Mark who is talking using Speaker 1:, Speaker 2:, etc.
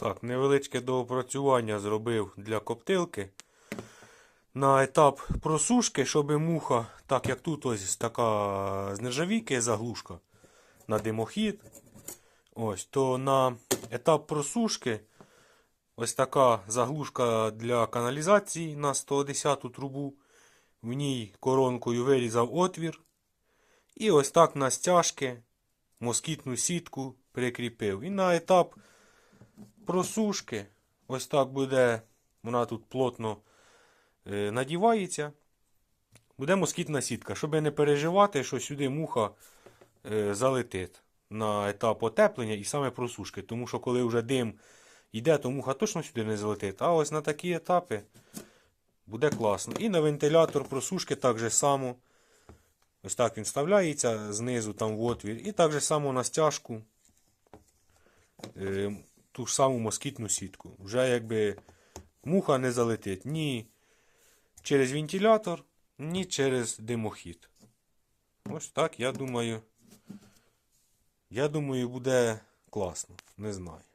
Speaker 1: Так, невеличке доопрацювання зробив для коптилки. На етап просушки, щоб муха, так як тут ось така з нержавійки заглушка на димохід. Ось, то на етап просушки ось така заглушка для каналізації на 110 трубу. В ній коронкою вирізав отвір. І ось так на стяжки москітну сітку прикріпив. І на етап просушки, ось так буде, вона тут плотно е, надівається. Буде москітна сітка, щоб не переживати, що сюди муха е, залетить на етап отеплення і саме просушки. Тому що коли вже дим йде, то муха точно сюди не залетить. А ось на такі етапи буде класно. І на вентилятор просушки так же само. Ось так він вставляється знизу там в отвір. І так же само на стяжку е, ту ж саму москітну сітку. Вже якби муха не залетить ні через вентилятор, ні через димохід. Ось так, я думаю. Я думаю, буде класно. Не знаю.